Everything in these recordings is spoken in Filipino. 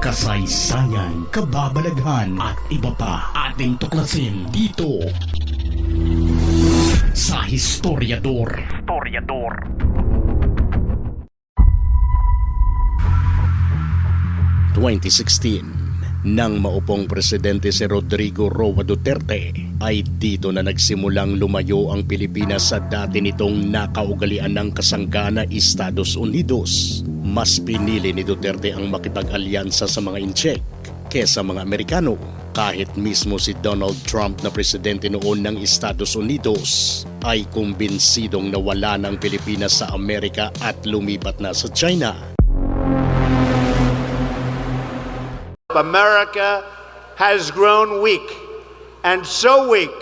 kasaysayan, kababalaghan at iba pa ating tuklasin dito sa Historiador. Historiador. Nang maupong presidente si Rodrigo Roa Duterte, ay dito na nagsimulang lumayo ang Pilipinas sa dati nitong nakaugalian ng kasanggana Estados Unidos. Mas pinili ni Duterte ang makipag-alyansa sa mga incheck kesa mga Amerikano. Kahit mismo si Donald Trump na presidente noon ng Estados Unidos ay kumbinsidong nawala ng Pilipinas sa Amerika at lumipat na sa China. America has grown weak, and so weak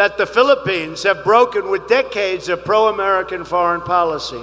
that the Philippines have broken with decades of pro American foreign policy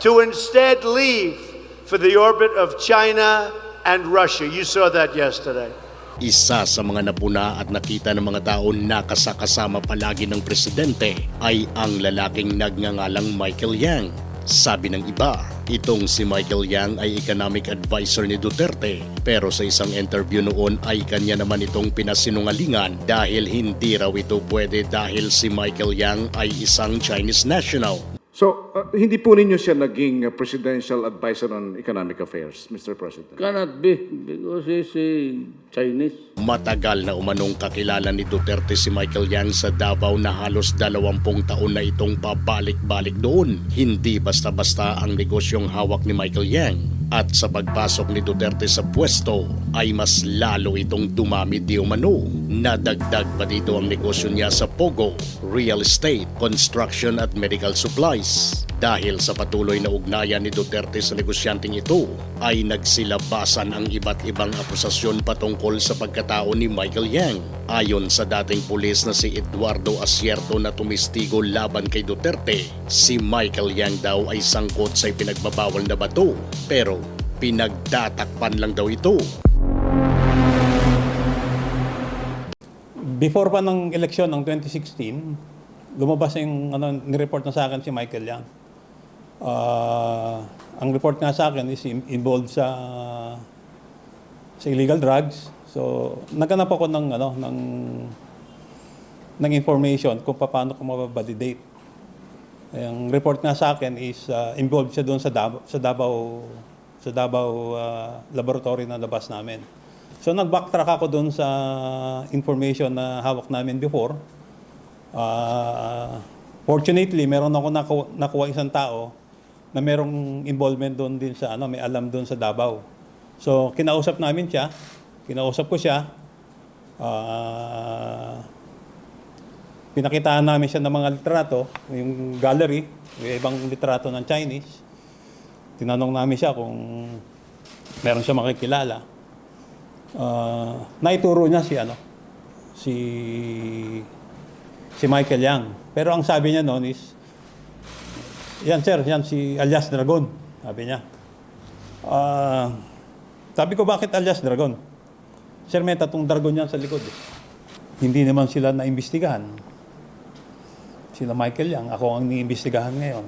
to instead leave for the orbit of China and Russia. You saw that yesterday. Isa sa mga napuna at nakita ng mga tao na kasakasama palagi ng presidente ay ang lalaking nagngangalang Michael Yang. Sabi ng iba, itong si Michael Yang ay economic advisor ni Duterte pero sa isang interview noon ay kanya naman itong pinasinungalingan dahil hindi raw ito pwede dahil si Michael Yang ay isang Chinese national. So, uh, hindi po ninyo siya naging uh, presidential advisor on economic affairs, Mr. President? Cannot be because he's a Chinese. Matagal na umanong kakilala ni Duterte si Michael Yang sa Davao na halos dalawampung taon na itong pabalik-balik doon. Hindi basta-basta ang negosyong hawak ni Michael Yang. At sa pagpasok ni Duterte sa pwesto ay mas lalo itong dumami di umano. Nadagdag pa dito ang negosyo niya sa Pogo, real estate, construction at medical supplies. Dahil sa patuloy na ugnayan ni Duterte sa negosyanteng ito, ay nagsilabasan ang iba't ibang akusasyon patungkol sa pagkatao ni Michael Yang. Ayon sa dating pulis na si Eduardo Asierto na tumistigo laban kay Duterte, si Michael Yang daw ay sangkot sa pinagbabawal na bato. Pero pinagtatakpan lang daw ito. Before pa ng eleksyon ng 2016, lumabas yung ano, ni-report na sa akin si Michael Yang. Ah, ang report nga sa akin is in- involved sa sa illegal drugs. So, naghanap ako ng ano ng ng information kung paano ko mababalidate. Ang report nga sa akin is ah, involved siya doon sa Davao, sa Davao sa Davao ah, laboratory na labas namin. So nag-backtrack ako doon sa information na hawak namin before. Ah, fortunately, meron ako nakuha, nakuha isang tao na merong involvement doon din sa ano, may alam doon sa Davao. So kinausap namin siya, kinausap ko siya. Ah, pinakitaan namin siya ng mga litrato, yung gallery, yung ibang litrato ng Chinese. Tinanong namin siya kung meron siya makikilala. Ah, naituro niya si ano, si si Michael Yang. Pero ang sabi niya noon is, yan sir, yan si alias Dragon, sabi niya. Ah, sabi ko, bakit alias Dragon? Sir, may tatong dragon yan sa likod. eh. Hindi naman sila naimbestigahan. Sila Michael Yang, ako ang niimbestigahan ngayon.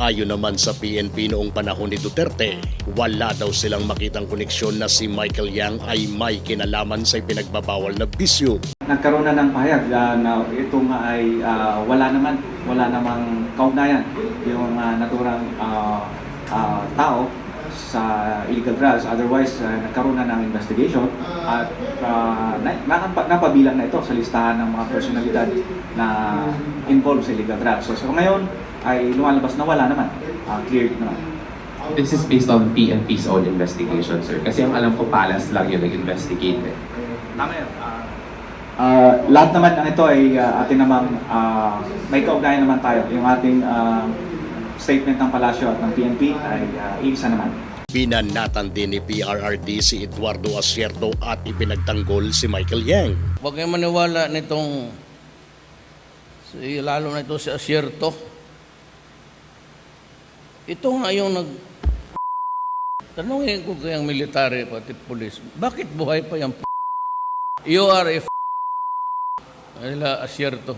Ayon naman sa PNP noong panahon ni Duterte, wala daw silang makitang koneksyon na si Michael Yang ay may kinalaman sa pinagbabawal na bisyo. nagkaroon na ng pahayag ah, na ito nga ay ah, wala naman, wala namang kaugnayan yung ah, naturang ah, ah, tao sa illegal drugs. Otherwise, ah, nagkaroon na ng investigation at uh, na, nakapa- napabilang na ito sa listahan ng mga personalidad na involved sa illegal drugs. So, so ngayon ay lumalabas na wala naman, ah, cleared naman. This is based on PNP's own investigation, sir. Kasi ang alam ko, Palas lang yung nag-investigate. Eh. Tama yun. Ah, ah, lahat naman ng ito ay ah, atin namang ah, may kaugnayan naman tayo. Yung ating ah, statement ng Palasyo at ng PNP ay uh, iisa naman. Binanatan din ni PRRD si Eduardo Asierto at ipinagtanggol si Michael Yang. Huwag kayo maniwala nitong si, lalo na ito si Asierto. Ito nga yung nag... Tanungin ko kayang military pati police, bakit buhay pa yung You are a Nila Asierto.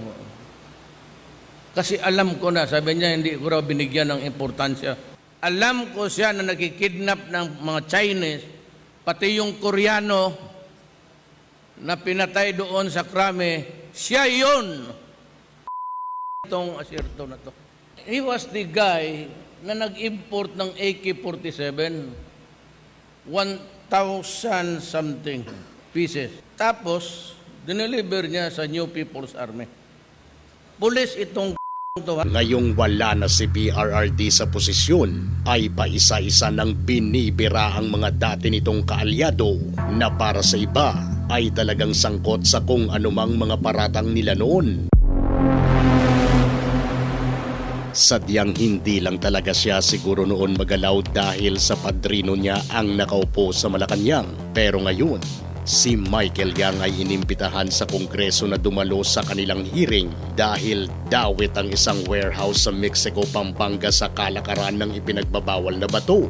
Kasi alam ko na, sabi niya, hindi ko raw binigyan ng importansya. Alam ko siya na nakikidnap ng mga Chinese pati yung Koreano na pinatay doon sa krame, siya yun. Itong asirto na to. He was the guy na nag-import ng AK-47. 1,000 something pieces. Tapos, dineliver niya sa New People's Army. Pulis itong. Ngayong wala na si PRRD sa posisyon, ay paisa-isa nang binibira ang mga dati nitong kaalyado na para sa iba ay talagang sangkot sa kung anumang mga paratang nila noon. Sadyang hindi lang talaga siya siguro noon magalaw dahil sa padrino niya ang nakaupo sa Malacanang. Pero ngayon, si Michael Yang ay inimbitahan sa kongreso na dumalo sa kanilang hearing dahil dawit ang isang warehouse sa Mexico, Pampanga sa kalakaran ng ipinagbabawal na bato.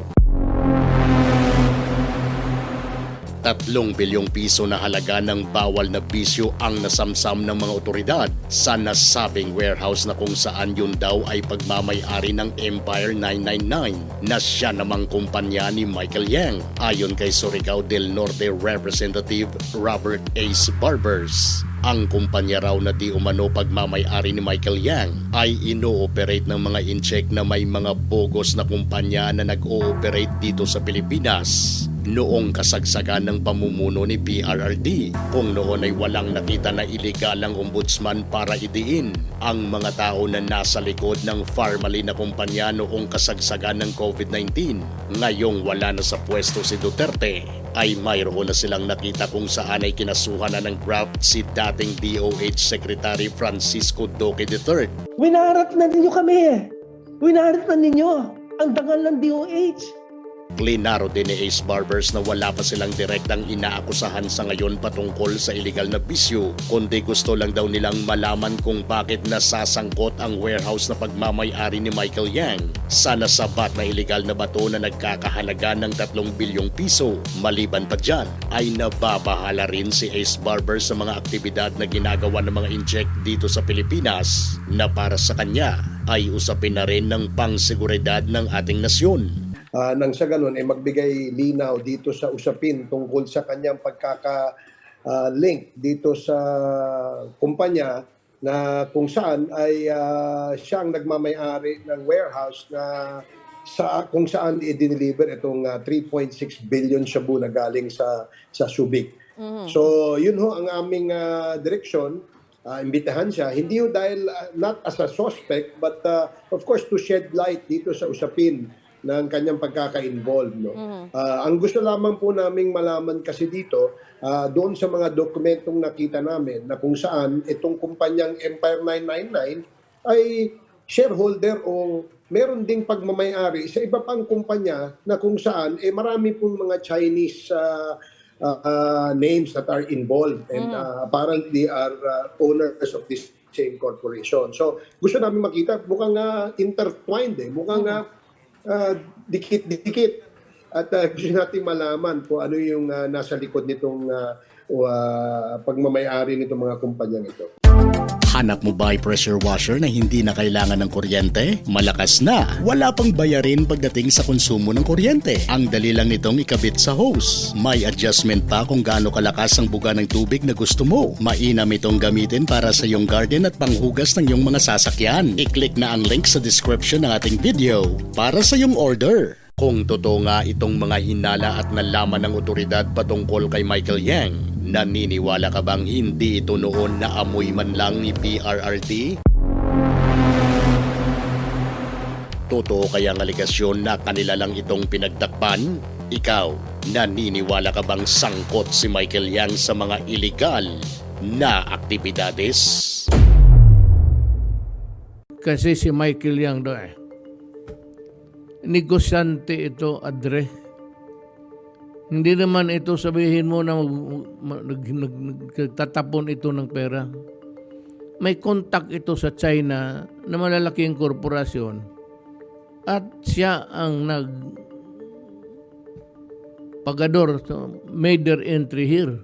Tatlong bilyong piso na halaga ng bawal na bisyo ang nasamsam ng mga otoridad sa nasabing warehouse na kung saan yun daw ay pagmamayari ng Empire 999 na siya namang kumpanya ni Michael Yang ayon kay Surigao del Norte Representative Robert Ace Barbers. Ang kumpanya raw na di umano pagmamayari ni Michael Yang ay ino-operate ng mga incheck na may mga bogos na kumpanya na nag-ooperate dito sa Pilipinas noong kasagsagan ng pamumuno ni PRRD kung noon ay walang nakita na iligal ang ombudsman para idiin ang mga tao na nasa likod ng Farmally na kumpanya noong kasagsagan ng COVID-19. Ngayong wala na sa pwesto si Duterte ay mayroon na silang nakita kung saan ay kinasuhan na ng graft si dating DOH Secretary Francisco Duque III Winarat na ninyo kami eh. Winarat na ninyo ang dangal ng DOH. Klinaro din ni Ace Barbers na wala pa silang direktang inaakusahan sa ngayon patungkol sa illegal na bisyo, kundi gusto lang daw nilang malaman kung bakit nasasangkot ang warehouse na pagmamayari ni Michael Yang sa nasabat na illegal na bato na nagkakahalaga ng 3 bilyong piso. Maliban pa dyan, ay nababahala rin si Ace Barbers sa mga aktibidad na ginagawa ng mga inject dito sa Pilipinas na para sa kanya ay usapin na rin ng pangseguridad ng ating nasyon. Ah, nang sa ganun ay magbigay linaw dito sa usapin tungkol sa kanyang pagkaka-link dito sa kumpanya na kung saan ay ah, siyang nagmamayari ng warehouse na sa kung saan i-deliver itong ah, 3.6 billion shabu na galing sa sa Subic. So, yun ho ang aming ah, direksyon. Ah, imbitahan siya hindi ho dahil ah, not as a suspect but ah, of course to shed light dito sa usapin ng kanyang pagkaka-involved. No? Ah, ang gusto lamang po naming malaman kasi dito, ah, doon sa mga dokumentong nakita namin na kung saan itong kumpanyang Empire 999 ay shareholder o meron ding pagmamayari sa iba pang kumpanya na kung saan eh marami pong mga Chinese ah, ah, ah, names that are involved and ah, apparently are ah, owners of this same corporation. So gusto namin makita mukhang ah, intertwined eh, mukhang ah, ah, dikit-dikit at ah, gusto natin malaman kung ano yung ah, nasa likod nitong o, ah, pagmamayari nitong mga kumpanyang ito. Hanap mo ba ay pressure washer na hindi na kailangan ng kuryente? Malakas na! Wala pang bayarin pagdating sa konsumo ng kuryente. Ang dali lang nitong ikabit sa hose. May adjustment pa kung gaano kalakas ang buga ng tubig na gusto mo. Mainam itong gamitin para sa iyong garden at panghugas ng iyong mga sasakyan. I-click na ang link sa description ng ating video para sa iyong order. Kung totoo nga itong mga hinala at nalaman ng otoridad patungkol kay Michael Yang, naniniwala ka bang hindi ito noon na amoy man lang ni PRRT? Totoo kaya ang aligasyon na kanila lang itong pinagtakpan? Ikaw, naniniwala ka bang sangkot si Michael Yang sa mga illegal na aktibidades? Kasi si Michael Yang do eh. Negosyante ito, Adre. Hindi naman ito sabihin mo na nagtatapon ito ng pera. May contact ito sa China na malalaking korporasyon at siya ang nag pagador so made their entry here.